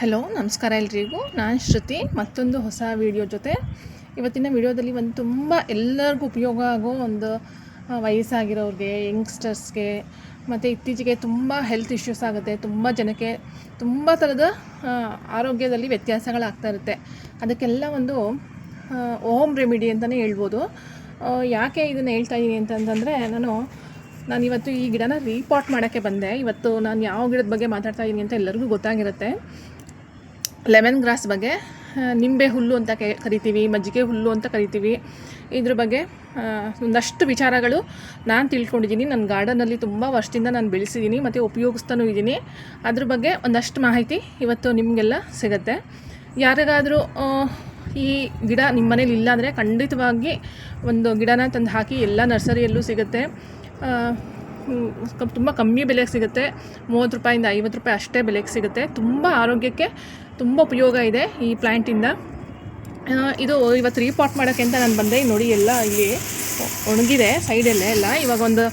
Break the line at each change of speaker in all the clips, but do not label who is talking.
Hello, ನಮಸ್ಕಾರ ಎಲ್ರಿಗೂ. ನಾನು ಶ್ರುತಿ, ಮತ್ತೊಂದು ಹೊಸ ವಿಡಿಯೋ ಜೊತೆ. ಇವತ್ತಿನ ವಿಡಿಯೋದಲ್ಲಿ ಒಂದು ತುಂಬ ಎಲ್ಲರಿಗೂ ಉಪಯೋಗ ಆಗೋ ಒಂದು ವಯಸ್ಸಾಗಿರೋರಿಗೆ ಯಂಗ್ಸ್ಟರ್ಸ್ಗೆ ಮತ್ತು ಇತ್ತೀಚೆಗೆ ತುಂಬ ಹೆಲ್ತ್ ಇಶ್ಯೂಸ್ ಆಗುತ್ತೆ. ತುಂಬ ಜನಕ್ಕೆ ತುಂಬ ಥರದ ಆರೋಗ್ಯದಲ್ಲಿ ವ್ಯತ್ಯಾಸಗಳಾಗ್ತಾ ಇರುತ್ತೆ. ಅದಕ್ಕೆಲ್ಲ ಒಂದು ಓಮ್ ರೆಮಿಡಿ ಅಂತಲೇ ಹೇಳ್ಬೋದು. ಯಾಕೆ ಇದನ್ನು ಹೇಳ್ತಾ ಇದ್ದೀನಿ ಅಂತಂತಂದರೆ ನಾನು ನಾನು ಇವತ್ತು ಈ ಗಿಡನ ರೀಪಾಟ್ ಮಾಡೋಕ್ಕೆ ಬಂದೆ. ಇವತ್ತು ನಾನು ಯಾವ ಗಿಡದ ಬಗ್ಗೆ ಮಾತಾಡ್ತಾ ಇದ್ದೀನಿ ಅಂತ ಎಲ್ಲರಿಗೂ ಗೊತ್ತಾಗಿರುತ್ತೆ. ಲೆಮನ್ ಗ್ರಾಸ್ ಬಗ್ಗೆ ನಿಂಬೆ ಹುಲ್ಲು ಅಂತ ಕೆ, ಕರಿತೀವಿ, ಮಜ್ಜಿಗೆ ಹುಲ್ಲು ಅಂತ ಕರಿತೀವಿ. ಇದ್ರ ಬಗ್ಗೆ ಒಂದಷ್ಟು ವಿಚಾರಗಳು ನಾನು ತಿಳ್ಕೊಂಡಿದ್ದೀನಿ. ನನ್ನ ಗಾರ್ಡನಲ್ಲಿ ತುಂಬ ವರ್ಷದಿಂದ ನಾನು ಬೆಳೆಸಿದ್ದೀನಿ ಮತ್ತು ಉಪಯೋಗಿಸ್ತಾನೂ ಇದ್ದೀನಿ. ಅದ್ರ ಬಗ್ಗೆ ಒಂದಷ್ಟು ಮಾಹಿತಿ ಇವತ್ತು ನಿಮಗೆಲ್ಲ ಸಿಗುತ್ತೆ. ಯಾರಿಗಾದರೂ ಈ ಗಿಡ ನಿಮ್ಮ ಮನೇಲಿ ಇಲ್ಲ ಅಂದರೆ ಖಂಡಿತವಾಗಿ ಒಂದು ಗಿಡನ ತಂದು ಹಾಕಿ ಎಲ್ಲ ನರ್ಸರಿಯಲ್ಲೂ ಸಿಗುತ್ತೆ. ತುಂಬ ಕಮ್ಮಿ ಬೆಲೆಗೆ ಸಿಗುತ್ತೆ. ಮೂವತ್ತು ರೂಪಾಯಿಂದ ಐವತ್ತು ರೂಪಾಯಿ ಅಷ್ಟೇ ಬೆಲೆಗೆ ಸಿಗುತ್ತೆ. ತುಂಬ ಆರೋಗ್ಯಕ್ಕೆ ತುಂಬ ಉಪಯೋಗ ಇದೆ ಈ ಪ್ಲ್ಯಾಂಟಿಂದ ಇದು. ಇವತ್ತು ರೀಪಾಟ್ ಮಾಡೋಕ್ಕೆ ಅಂತ ನಾನು ಬಂದೆ. ನೋಡಿ ಎಲ್ಲ ಇಲ್ಲಿ ಒಣಗಿದೆ ಸೈಡಲ್ಲೇ ಎಲ್ಲ. ಇವಾಗ ಒಂದು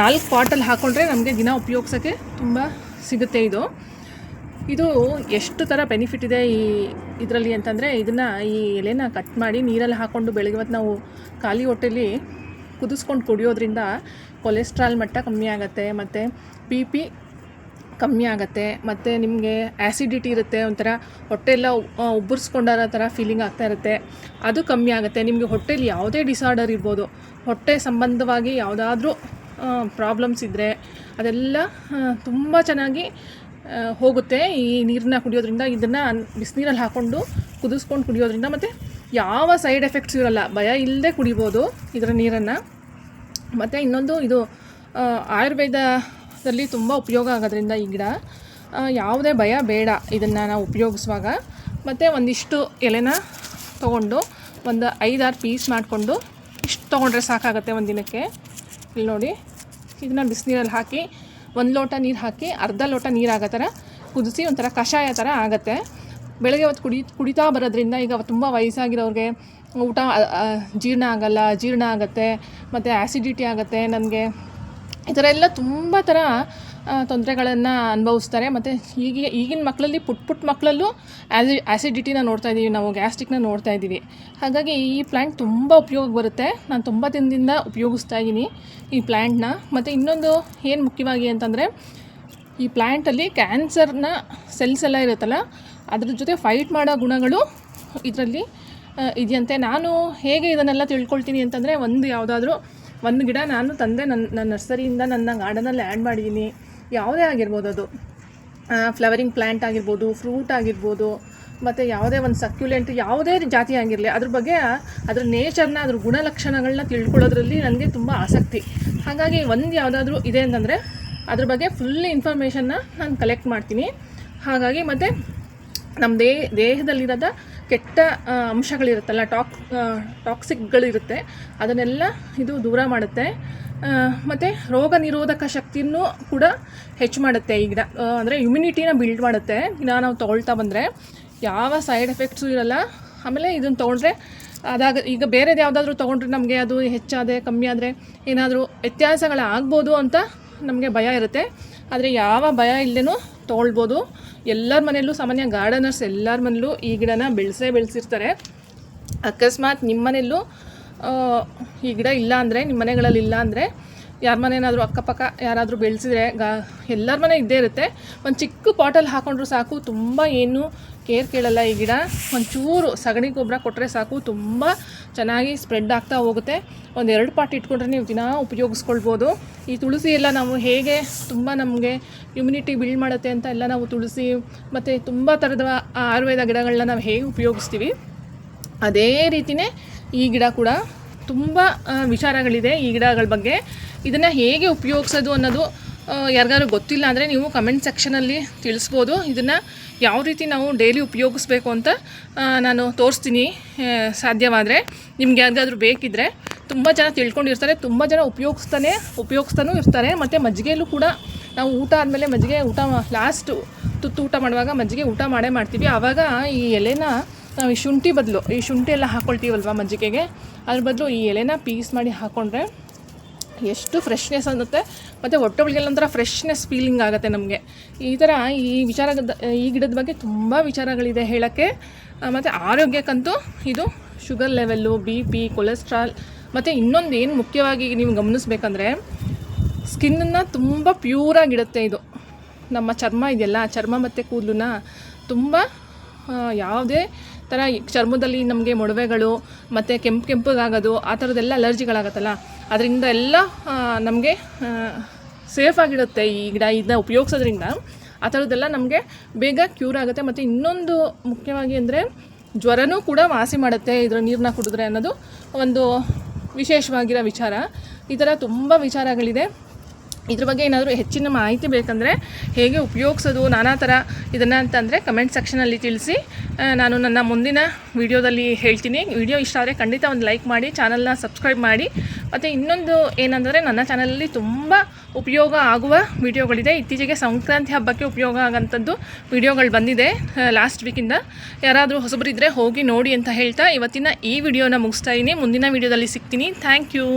ನಾಲ್ಕು ಪಾಟಲ್ಲಿ ಹಾಕ್ಕೊಂಡ್ರೆ ನಮಗೆ ದಿನ ಉಪಯೋಗಿಸೋಕ್ಕೆ ತುಂಬ ಸಿಗುತ್ತೆ ಇದು. ಇದು ಎಷ್ಟು ಥರ ಬೆನಿಫಿಟ್ ಇದೆ ಈ ಇದರಲ್ಲಿ ಅಂತಂದರೆ ಇದನ್ನು ಈ ಎಲೆನ ಕಟ್ ಮಾಡಿ ನೀರಲ್ಲಿ ಹಾಕ್ಕೊಂಡು ಬೆಳಗ್ಗೆ ಹೊತ್ತು ನಾವು ಖಾಲಿ ಹೊಟ್ಟೆಲಿ ಕುದಿಸ್ಕೊಂಡು ಕುಡಿಯೋದ್ರಿಂದ ಕೊಲೆಸ್ಟ್ರಾಲ್ ಮಟ್ಟ ಕಮ್ಮಿ ಆಗುತ್ತೆ, ಮತ್ತು ಪಿ ಪಿ ಕಮ್ಮಿ ಆಗುತ್ತೆ, ಮತ್ತು ನಿಮಗೆ ಆ್ಯಸಿಡಿಟಿ ಇರುತ್ತೆ, ಒಂಥರ ಹೊಟ್ಟೆ ಎಲ್ಲ ಉಬ್ಬರಿಸ್ಕೊಂಡಾರ ಥರ ಫೀಲಿಂಗ್ ಆಗ್ತಾ ಇರುತ್ತೆ. ಅದು ಕಮ್ಮಿ ಆಗುತ್ತೆ. ನಿಮಗೆ ಹೊಟ್ಟೆಲಿ ಯಾವುದೇ ಡಿಸಾರ್ಡರ್ ಇರ್ಬೋದು. ಹೊಟ್ಟೆ ಸಂಬಂಧವಾಗಿ ಯಾವುದಾದ್ರೂ ಪ್ರಾಬ್ಲಮ್ಸ್ ಇದ್ದರೆ ಅದೆಲ್ಲ ತುಂಬ ಚೆನ್ನಾಗಿ ಹೋಗುತ್ತೆ ಈ ನೀರನ್ನ ಕುಡಿಯೋದ್ರಿಂದ. ಇದನ್ನು ಬಿಸಿನೀರಲ್ಲಿ ಹಾಕ್ಕೊಂಡು ಕುದಿಸ್ಕೊಂಡು ಕುಡಿಯೋದ್ರಿಂದ ಮತ್ತು ಯಾವ ಸೈಡ್ ಎಫೆಕ್ಟ್ಸ್ ಇರೋಲ್ಲ, ಭಯ ಇಲ್ಲದೆ ಕುಡಿಬೋದು ಇದರ ನೀರನ್ನು. ಮತ್ತು ಇನ್ನೊಂದು, ಇದು ಆಯುರ್ವೇದದಲ್ಲಿ ತುಂಬ ಉಪಯೋಗ ಆಗೋದ್ರಿಂದ ಈ ಗಿಡ ಯಾವುದೇ ಭಯ ಬೇಡ ಇದನ್ನು ನಾವು ಉಪಯೋಗಿಸುವಾಗ. ಮತ್ತು ಒಂದಿಷ್ಟು ಎಲೆನ ತೊಗೊಂಡು ಒಂದು ಐದಾರು ಪೀಸ್ ಮಾಡಿಕೊಂಡು ಇಷ್ಟು ತೊಗೊಂಡ್ರೆ ಸಾಕಾಗುತ್ತೆ ಒಂದು ದಿನಕ್ಕೆ ಇಲ್ಲಿ ನೋಡಿ, ಇದನ್ನ ಬಿಸಿನೀರಲ್ಲಿ ಹಾಕಿ, ಒಂದು ಲೋಟ ನೀರು ಹಾಕಿ, ಅರ್ಧ ಲೋಟ ನೀರು ಆಗೋ ಥರ ಕುದಿಸಿ ಒಂಥರ ಕಷಾಯ ಥರ ಆಗುತ್ತೆ. ಬೆಳಗ್ಗೆ ಹೊತ್ತು ಕುಡಿ ಕುಡಿತಾ ಬರೋದ್ರಿಂದ ಈಗ ತುಂಬ ವಯಸ್ಸಾಗಿರೋರಿಗೆ ಊಟ ಜೀರ್ಣ ಆಗಲ್ಲ, ಜೀರ್ಣ ಆಗುತ್ತೆ, ಮತ್ತು ಆ್ಯಸಿಡಿಟಿ ಆಗುತ್ತೆ, ನನಗೆ ಈ ಥರ ಎಲ್ಲ ತುಂಬ ಥರ ತೊಂದರೆಗಳನ್ನು ಅನುಭವಿಸ್ತಾರೆ. ಮತ್ತು ಈಗ ಈಗಿನ ಮಕ್ಕಳಲ್ಲಿ ಪುಟ್ ಪುಟ್ ಮಕ್ಕಳಲ್ಲೂ ಆ್ಯಸಿ ಆ್ಯಸಿಡಿಟಿನ ನೋಡ್ತಾ ಇದ್ದೀವಿ ನಾವು ಗ್ಯಾಸ್ಟ್ರಿಕ್ನ ನೋಡ್ತಾ ಇದ್ದೀವಿ ಹಾಗಾಗಿ ಈ ಪ್ಲ್ಯಾಂಟ್ ತುಂಬ ಉಪಯೋಗ ಬರುತ್ತೆ. ನಾನು ತುಂಬ ದಿನದಿಂದ ಉಪಯೋಗಿಸ್ತಾ ಇದ್ದೀನಿ ಈ ಪ್ಲ್ಯಾಂಟ್ನ ಮತ್ತು ಇನ್ನೊಂದು ಏನು ಮುಖ್ಯವಾಗಿ ಅಂತಂದರೆ ಈ ಪ್ಲ್ಯಾಂಟಲ್ಲಿ ಕ್ಯಾನ್ಸರ್ನ ಸೆಲ್ಸ್ ಎಲ್ಲ ಇರುತ್ತಲ್ಲ ಅದ್ರ ಜೊತೆ ಫೈಟ್ ಮಾಡೋ ಗುಣಗಳು ಇದರಲ್ಲಿ ಇದೆಯಂತೆ. ನಾನು ಹೇಗೆ ಇದನ್ನೆಲ್ಲ ತಿಳ್ಕೊಳ್ತೀನಿ ಅಂತಂದರೆ, ಒಂದು ಯಾವುದಾದ್ರೂ, ಒಂದು ಗಿಡ ನಾನು ತಂದೆ ನನ್ನ ನನ್ನ ನರ್ಸರಿಯಿಂದ ನನ್ನ ಗಾರ್ಡನಲ್ಲಿ ಆ್ಯಡ್ ಮಾಡಿದ್ದೀನಿ ಯಾವುದೇ ಆಗಿರ್ಬೋದು ಅದು. ಫ್ಲವರಿಂಗ್ ಪ್ಲ್ಯಾಂಟ್ ಆಗಿರ್ಬೋದು ಫ್ರೂಟ್ ಆಗಿರ್ಬೋದು, ಮತ್ತು ಯಾವುದೇ ಒಂದು ಸಕ್ಯುಲೆಂಟ್ ಯಾವುದೇ ಜಾತಿ ಆಗಿರಲಿ, ಅದ್ರ ಬಗ್ಗೆ, ಅದ್ರ ನೇಚರ್ನ ಅದ್ರ ಗುಣಲಕ್ಷಣಗಳನ್ನ ತಿಳ್ಕೊಳ್ಳೋದ್ರಲ್ಲಿ ನನಗೆ ತುಂಬ ಆಸಕ್ತಿ. ಹಾಗಾಗಿ ಒಂದು ಯಾವುದಾದ್ರೂ ಇದೆ ಅಂತಂದರೆ, ಅದ್ರ ಬಗ್ಗೆ ಫುಲ್ ಇನ್ಫಾರ್ಮೇಷನ್ನ ನಾನು ಕಲೆಕ್ಟ್ ಮಾಡ್ತೀನಿ. ಹಾಗಾಗಿ ಮತ್ತು ನಮ್ಮ ದೇ, ದೇಹದಲ್ಲಿರೋದ ಕೆಟ್ಟ ಅಂಶಗಳಿರುತ್ತಲ್ಲ, ಟಾಕ್ ಟಾಕ್ಸಿಕ್ಗಳಿರುತ್ತೆ, ಅದನ್ನೆಲ್ಲ ಇದು ದೂರ ಮಾಡುತ್ತೆ. ಮತ್ತು ರೋಗ ನಿರೋಧಕ ಶಕ್ತಿನೂ ಕೂಡ ಹೆಚ್ಚು ಮಾಡುತ್ತೆ ಈಗ ಅಂದರೆ ಇಮ್ಯುನಿಟಿನ ಬಿಲ್ಡ್ ಮಾಡುತ್ತೆ. ಗಿಡ ನಾವು ತೊಗೊಳ್ತಾ ಬಂದರೆ ಯಾವ ಸೈಡ್ ಎಫೆಕ್ಟ್ಸು ಇರಲ್ಲ. ಆಮೇಲೆ ಇದನ್ನು ತೊಗೊಂಡ್ರೆ ಅದಾಗ, ಈಗ ಬೇರೆದು ಯಾವುದಾದ್ರೂ ತೊಗೊಂಡ್ರೆ ನಮಗೆ ಅದು ಹೆಚ್ಚಾದರೆ, ಕಮ್ಮಿ ಆದರೆ ಏನಾದರೂ ವ್ಯತ್ಯಾಸಗಳಾಗ್ಬೋದು ಅಂತ ನಮಗೆ ಭಯ ಇರುತ್ತೆ. ಆದರೆ ಯಾವ ಭಯ ಇಲ್ಲದೇನೂ ತೊಗೊಳ್ಬೋದು. ಎಲ್ಲರ ಮನೆಯಲ್ಲೂ ಸಾಮಾನ್ಯ ಗಾರ್ಡನರ್ಸ್ ಎಲ್ಲರ ಮನೆಯಲ್ಲೂ ಈ ಗಿಡನ ಬೆಳೆಸೇ ಬೆಳೆಸಿರ್ತಾರೆ. ಅಕಸ್ಮಾತ್ ನಿಮ್ಮ ಮನೆಯಲ್ಲೂ ಈ ಗಿಡ ಇಲ್ಲ ಅಂದರೆ ನಿಮ್ಮ ಮನೆಗಳಲ್ಲಿ ಇಲ್ಲ ಅಂದರೆ, ಯಾರ ಮನೇನಾದರೂ ಅಕ್ಕಪಕ್ಕ ಯಾರಾದರೂ ಬೆಳೆಸಿದ್ರೆ ಗಾ, ಎಲ್ಲರ ಮನೆ ಇದ್ದೇ ಇರುತ್ತೆ. ಒಂದು ಚಿಕ್ಕ ಪಾಟಲ್ಲಿ ಹಾಕೊಂಡ್ರು ಸಾಕು, ತುಂಬ ಏನು ಕೇರ್ ಕೇಳಲ್ಲ ಈ ಗಿಡ. ಒಂಚೂರು ಸಗಣಿ ಗೊಬ್ಬರ ಕೊಟ್ಟರೆ ಸಾಕು, ತುಂಬ ಚೆನ್ನಾಗಿ ಸ್ಪ್ರೆಡ್ ಆಗ್ತಾ ಹೋಗುತ್ತೆ. ಒಂದು ಎರಡು ಪಾಟ್ ಇಟ್ಕೊಂಡ್ರೆ ನೀವು ದಿನ ಉಪಯೋಗಿಸ್ಕೊಳ್ಬೋದು. ಈ ತುಳಸಿ ಎಲ್ಲ ನಾವು ಹೇಗೆ ತುಂಬ ನಮಗೆ ಇಮ್ಯುನಿಟಿ ಬಿಲ್ಡ್ ಮಾಡುತ್ತೆ ಅಂತ ಎಲ್ಲ ನಾವು ತುಳಸಿ ಮತ್ತು ತುಂಬ ಥರದ ಆಯುರ್ವೇದ ಗಿಡಗಳನ್ನ ನಾವು ಹೇಗೆ ಉಪಯೋಗಿಸ್ತೀವಿ. ಅದೇ ರೀತಿಯೇ ಈ ಗಿಡ ಕೂಡ ತುಂಬ ವಿಚಾರಗಳಿದೆ ಈ ಗಿಡಗಳ ಬಗ್ಗೆ. ಇದನ್ನು ಹೇಗೆ ಉಪಯೋಗಿಸೋದು ಅನ್ನೋದು ಯಾರಿಗಾದ್ರು ಗೊತ್ತಿಲ್ಲ ಅಂದರೆ ನೀವು ಕಮೆಂಟ್ ಸೆಕ್ಷನಲ್ಲಿ ತಿಳಿಸ್ಬೋದು. ಇದನ್ನು ಯಾವ ರೀತಿ ನಾವು ಡೈಲಿ ಉಪಯೋಗಿಸ್ಬೇಕು ಅಂತ ನಾನು ತೋರಿಸ್ತೀನಿ ಸಾಧ್ಯವಾದರೆ. ನಿಮ್ಗೆ ಯಾರಿಗಾದ್ರೂ ಬೇಕಿದ್ದರೆ ತುಂಬ ಜನ ತಿಳ್ಕೊಂಡಿರ್ತಾರೆ, ತುಂಬ ಜನ ಉಪಯೋಗಿಸ್ತಾನೆ, ಉಪಯೋಗಿಸ್ತಾನೂ ಇರ್ತಾರೆ. ಮತ್ತು ಮಜ್ಜಿಗೆಯಲ್ಲೂ ಕೂಡ ನಾವು ಊಟ ಆದಮೇಲೆ ಮಜ್ಜಿಗೆ ಊಟ ಲಾಸ್ಟು ತುತ್ತು ಊಟ ಮಾಡುವಾಗ ಮಜ್ಜಿಗೆ ಊಟ ಮಾಡೇ ಮಾಡ್ತೀವಿ. ಆವಾಗ ಈ ಎಲೆನ ನಾವು ಈ ಶುಂಠಿ ಬದಲು, ಈ ಶುಂಠಿ ಎಲ್ಲ ಹಾಕ್ಕೊಳ್ತೀವಲ್ವ ಮಜ್ಜಿಗೆಗೆ? ಅದ್ರ ಬದಲು ಈ ಎಲೆನ ಪೀಸ್ ಮಾಡಿ ಹಾಕ್ಕೊಂಡ್ರೆ ಎಷ್ಟು ಫ್ರೆಶ್ನೆಸ್ ಅನ್ನುತ್ತೆ. ಮತ್ತು ಹೊಟ್ಟೆ ಒಳಗೆಲ್ಲ ಒಂಥರ ಫ್ರೆಶ್ನೆಸ್ ಫೀಲಿಂಗ್ ಆಗುತ್ತೆ ನಮಗೆ. ಈ ಥರ ಈ ವಿಚಾರ ಈ ಗಿಡದ ಬಗ್ಗೆ ತುಂಬ ವಿಚಾರಗಳಿದೆ ಹೇಳೋಕ್ಕೆ. ಮತ್ತು ಆರೋಗ್ಯಕ್ಕಂತೂ ಇದು sugar level B P cholesterol ಮತ್ತು ಇನ್ನೊಂದು ಏನು ಮುಖ್ಯವಾಗಿ ನೀವು ಗಮನಿಸ್ಬೇಕಂದ್ರೆ ಸ್ಕಿನ್ನನ್ನು ತುಂಬ ಪ್ಯೂರಾಗಿಡುತ್ತೆ ಇದು. ನಮ್ಮ ಚರ್ಮ ಇದೆಯಲ್ಲ, ಚರ್ಮ ಮತ್ತು ಕೂದಲನ್ನ ತುಂಬ ಯಾವುದೇ ಥರ ಚರ್ಮದಲ್ಲಿ ನಮಗೆ ಮೊಡವೆಗಳು ಮತ್ತು ಕೆಂಪು ಕೆಂಪಗಾಗೋದು ಆ ಥರದ್ದೆಲ್ಲ ಅಲರ್ಜಿಗಳಾಗತ್ತಲ್ಲ. ಅದರಿಂದ ಎಲ್ಲ ನಮಗೆ ಸೇಫ್ ಆಗಿಡುತ್ತೆ ಈ ಗಿಡ ಇದನ್ನ ಉಪಯೋಗಿಸೋದ್ರಿಂದ. ಆ ಥರದ್ದೆಲ್ಲ ನಮಗೆ ಬೇಗ ಕ್ಯೂರ್ ಆಗುತ್ತೆ. ಮತ್ತು ಇನ್ನೊಂದು ಮುಖ್ಯವಾಗಿ ಅಂದರೆ ಜ್ವರನೂ ಕೂಡ ವಾಸಿ ಮಾಡುತ್ತೆ ಇದರ ನೀರನ್ನ ಕುಡಿದ್ರೆ ಅನ್ನೋದು ಒಂದು ವಿಶೇಷವಾಗಿರೋ ವಿಚಾರ. ಈ ಥರ ತುಂಬ ವಿಚಾರಗಳಿದೆ. ಇದ್ರ ಬಗ್ಗೆ ಏನಾದರೂ ಹೆಚ್ಚಿನ ಮಾಹಿತಿ ಬೇಕಂದರೆ ಹೇಗೆ ಉಪಯೋಗಿಸೋದು, ನಾನಾ ಥರ ಇದನ್ನು ಅಂತಂದರೆ ಕಮೆಂಟ್ ಸೆಕ್ಷನಲ್ಲಿ ತಿಳಿಸಿ. ನಾನು ನನ್ನ ಮುಂದಿನ ವಿಡಿಯೋದಲ್ಲಿ ಹೇಳ್ತೀನಿ. ವಿಡಿಯೋ ಇಷ್ಟ ಆದರೆ ಖಂಡಿತ ಒಂದು ಲೈಕ್ ಮಾಡಿ ಚಾನಲ್ನ ಸಬ್ಸ್ಕ್ರೈಬ್ ಮಾಡಿ. ಮತ್ತು ಇನ್ನೊಂದು ಏನಂದರೆ ನನ್ನ ಚಾನಲಲ್ಲಿ ತುಂಬ ಉಪಯೋಗ ಆಗುವ ವಿಡಿಯೋಗಳಿದೆ. ಇತ್ತೀಚೆಗೆ ಸಂಕ್ರಾಂತಿ ಹಬ್ಬಕ್ಕೆ ಉಪಯೋಗ ಆಗೋಂಥದ್ದು ವಿಡಿಯೋಗಳು ಬಂದಿದೆ. ಲಾಸ್ಟ್ ವೀಕಿಂದ ಯಾರಾದರೂ ಹೊಸಬರಿದ್ದರೆ ಹೋಗಿ ನೋಡಿ ಅಂತ ಹೇಳ್ತಾ ಇವತ್ತಿನ ಈ ವಿಡಿಯೋನ ಮುಗಿಸ್ತಾ ಇದ್ದೀನಿ ಮುಂದಿನ ವಿಡಿಯೋದಲ್ಲಿ ಸಿಗ್ತೀನಿ. Thank you